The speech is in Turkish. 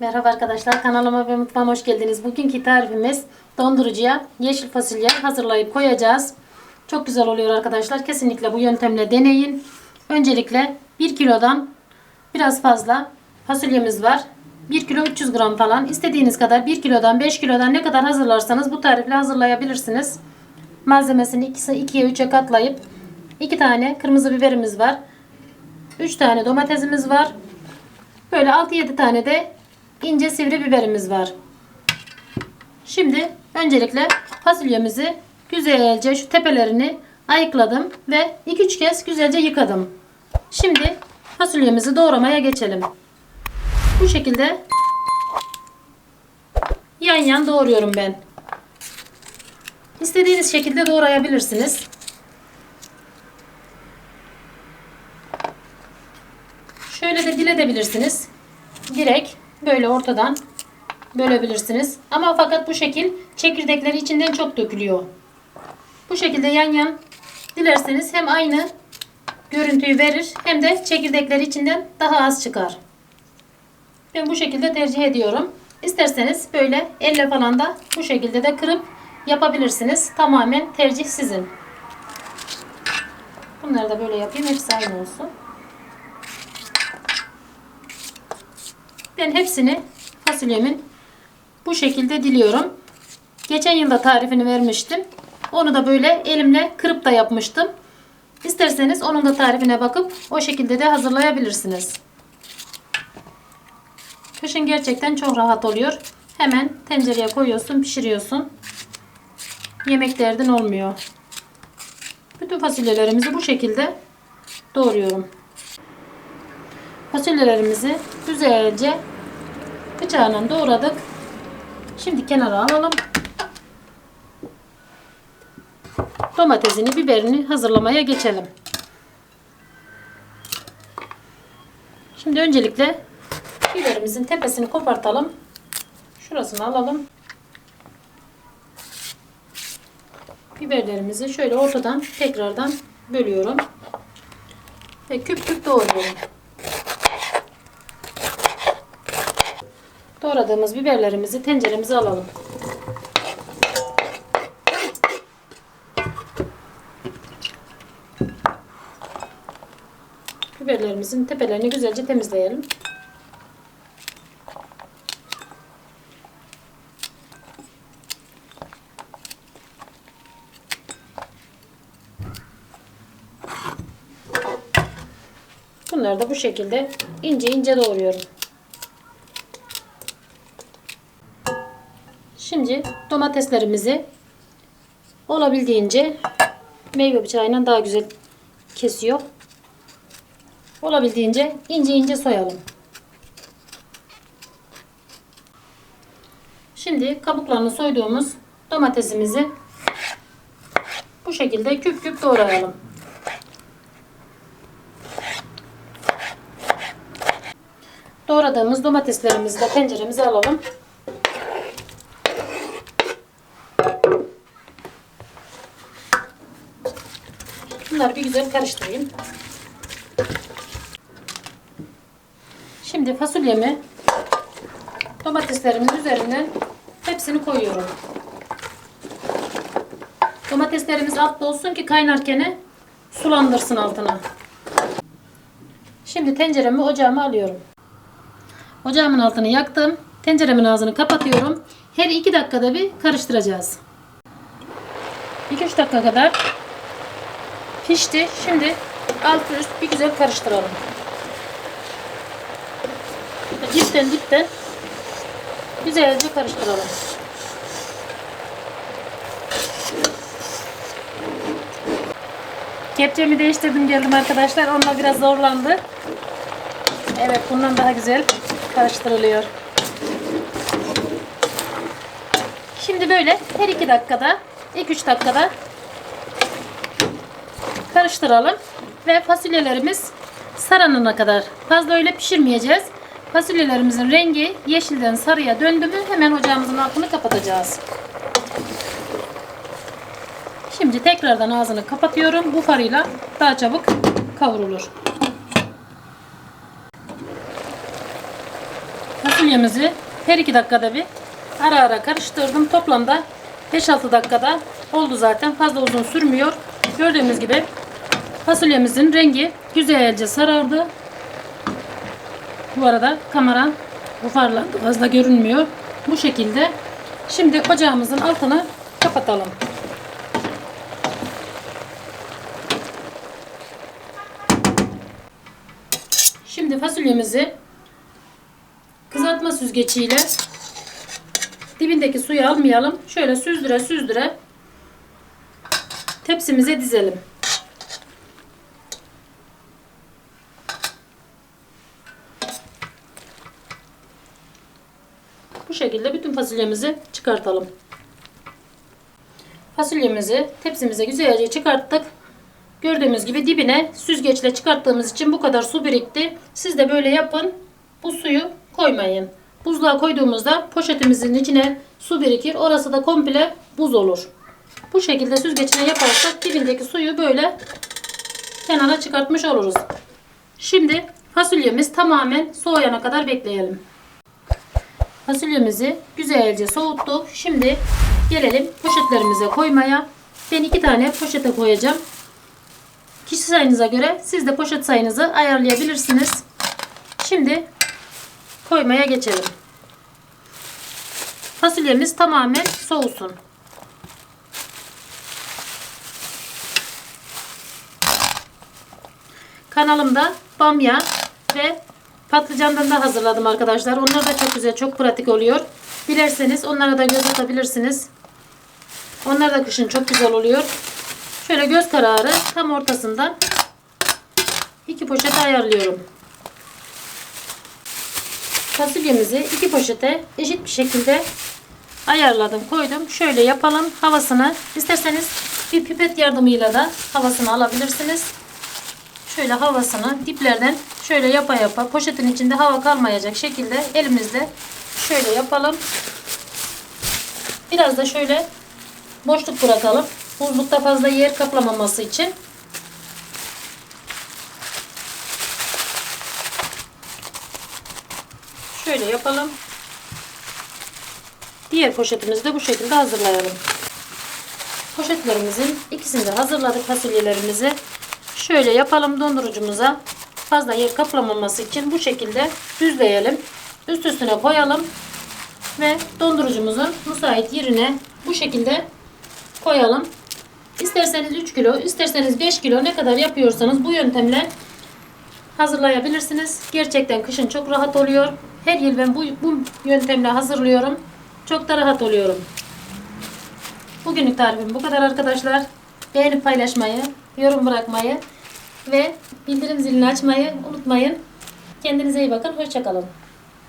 Merhaba arkadaşlar kanalıma ve mutfağıma hoş geldiniz. Bugünkü tarifimiz dondurucuya yeşil fasulye hazırlayıp koyacağız. Çok güzel oluyor arkadaşlar. Kesinlikle bu yöntemle deneyin. Öncelikle 1 kilodan biraz fazla fasulyemiz var. 1 kilo 300 gram falan. İstediğiniz kadar 1 kilodan 5 kilodan ne kadar hazırlarsanız bu tarifle hazırlayabilirsiniz. Malzemesini 2'ye 3'e katlayıp 2 tane kırmızı biberimiz var. 3 tane domatesimiz var. Böyle 6-7 tane de ince sivri biberimiz var. Şimdi öncelikle fasulyemizi güzelce şu tepelerini ayıkladım ve 2-3 kez güzelce yıkadım. Şimdi fasulyemizi doğramaya geçelim. Bu şekilde yan yan doğruyorum ben. İstediğiniz şekilde doğrayabilirsiniz. Şöyle de diledebilirsiniz. Direkt böyle ortadan bölebilirsiniz. Ama fakat bu şekil çekirdekleri içinden çok dökülüyor. Bu şekilde yan yan dilerseniz hem aynı görüntüyü verir hem de çekirdekleri içinden daha az çıkar. Ben bu şekilde tercih ediyorum. İsterseniz böyle elle falan da bu şekilde de kırıp yapabilirsiniz. Tamamen tercih sizin. Bunları da böyle yapayım. Hepsi aynı olsun. Ben hepsini fasulyemin bu şekilde diliyorum. Geçen yılda tarifini vermiştim. Onu da böyle elimle kırıp da yapmıştım. İsterseniz onun da tarifine bakıp o şekilde de hazırlayabilirsiniz. Kışın gerçekten çok rahat oluyor. Hemen tencereye koyuyorsun, pişiriyorsun. Yemek derdin olmuyor. Bütün fasulyelerimizi bu şekilde doğruyorum. Fasulyelerimizi güzelce bıçağla doğradık. Şimdi kenara alalım. Domatesini, biberini hazırlamaya geçelim. Şimdi öncelikle biberimizin tepesini kopartalım. Şurasını alalım. Biberlerimizi şöyle ortadan tekrardan bölüyorum. Ve küp küp doğruyorum. Doğradığımız biberlerimizi tenceremize alalım. Biberlerimizin tepelerini güzelce temizleyelim. Bunları da bu şekilde ince ince doğruyorum. Şimdi domateslerimizi olabildiğince meyve bıçağıyla daha güzel kesiyor. Olabildiğince ince ince soyalım. Şimdi kabuklarını soyduğumuz domatesimizi bu şekilde küp küp doğrayalım. Doğradığımız domateslerimizi de tenceremize alalım. Bunları bir güzel karıştırayım. Şimdi fasulyemi domateslerimin üzerinden hepsini koyuyorum. Domateslerimiz altta olsun ki kaynarken sulandırsın altına. Şimdi tenceremi ocağıma alıyorum. Ocağımın altını yaktım. Tenceremin ağzını kapatıyorum. Her iki dakikada bir karıştıracağız. 2-3 dakika kadar pişti. Şimdi alt üst bir güzel karıştıralım. Dipten dipten güzelce karıştıralım. Kepçemi değiştirdim geldim arkadaşlar. Onunla biraz zorlandı. Evet bundan daha güzel karıştırılıyor. Şimdi böyle her iki dakikada 2-3 dakikada karıştıralım ve fasulyelerimiz sarınana kadar fazla öyle pişirmeyeceğiz. Fasulyelerimizin rengi yeşilden sarıya döndü mü hemen ocağımızın altını kapatacağız. Şimdi tekrardan ağzını kapatıyorum. Buharıyla daha çabuk kavrulur. Fasulyemizi her iki dakikada bir ara ara karıştırdım. Toplamda 5-6 dakikada oldu zaten. Fazla uzun sürmüyor. Gördüğünüz gibi fasulyemizin rengi güzelce sarardı. Bu arada kamera buharlandı. Fazla görünmüyor. Bu şekilde. Şimdi ocağımızın altını kapatalım. Şimdi fasulyemizi kızartma süzgeciyle dibindeki suyu almayalım. Şöyle süzdüre süzdüre tepsimize dizelim. Şekilde bütün fasulyemizi çıkartalım. Fasulyemizi tepsimize güzelce çıkarttık. Gördüğümüz gibi dibine süzgeçle çıkarttığımız için bu kadar su birikti. Siz de böyle yapın. Bu suyu koymayın. Buzluğa koyduğumuzda poşetimizin içine su birikir. Orası da komple buz olur. Bu şekilde süzgeçine yaparsak dibindeki suyu böyle kenara çıkartmış oluruz. Şimdi fasulyemiz tamamen soğuyana kadar bekleyelim. Fasulyemizi güzelce soğuttuk. Şimdi gelelim poşetlerimize koymaya. Ben iki tane poşete koyacağım. Kişi sayınıza göre siz de poşet sayınızı ayarlayabilirsiniz. Şimdi koymaya geçelim. Fasulyemiz tamamen soğusun. Kanalımda bamya ve patlıcandan da hazırladım arkadaşlar. Onlar da çok güzel, çok pratik oluyor. Dilerseniz onlara da göz atabilirsiniz. Onlar da kışın çok güzel oluyor. Şöyle göz kararı tam ortasından iki poşete ayarlıyorum. Fasulyemizi iki poşete eşit bir şekilde ayarladım, koydum. Şöyle yapalım. Havasını isterseniz bir pipet yardımıyla da havasını alabilirsiniz. Şöyle havasını diplerden şöyle yapa yapa poşetin içinde hava kalmayacak şekilde elimizle şöyle yapalım. Biraz da şöyle boşluk bırakalım. Buzlukta fazla yer kaplamaması için. Şöyle yapalım. Diğer poşetimizi de bu şekilde hazırlayalım. Poşetlerimizin ikisini de hazırladık fasulyelerimizi. Şöyle yapalım dondurucumuza. Fazla yer kaplamaması için bu şekilde düzleyelim. Üst üstüne koyalım. Ve dondurucumuzun müsait yerine bu şekilde koyalım. İsterseniz 3 kilo, isterseniz 5 kilo ne kadar yapıyorsanız bu yöntemle hazırlayabilirsiniz. Gerçekten kışın çok rahat oluyor. Her yıl ben bu, bu yöntemle hazırlıyorum. Çok da rahat oluyorum. Bugünlük tarifim bu kadar arkadaşlar. Beğenip paylaşmayı, yorum bırakmayı ve bildirim zilini açmayı unutmayın. Kendinize iyi bakın. Hoşçakalın.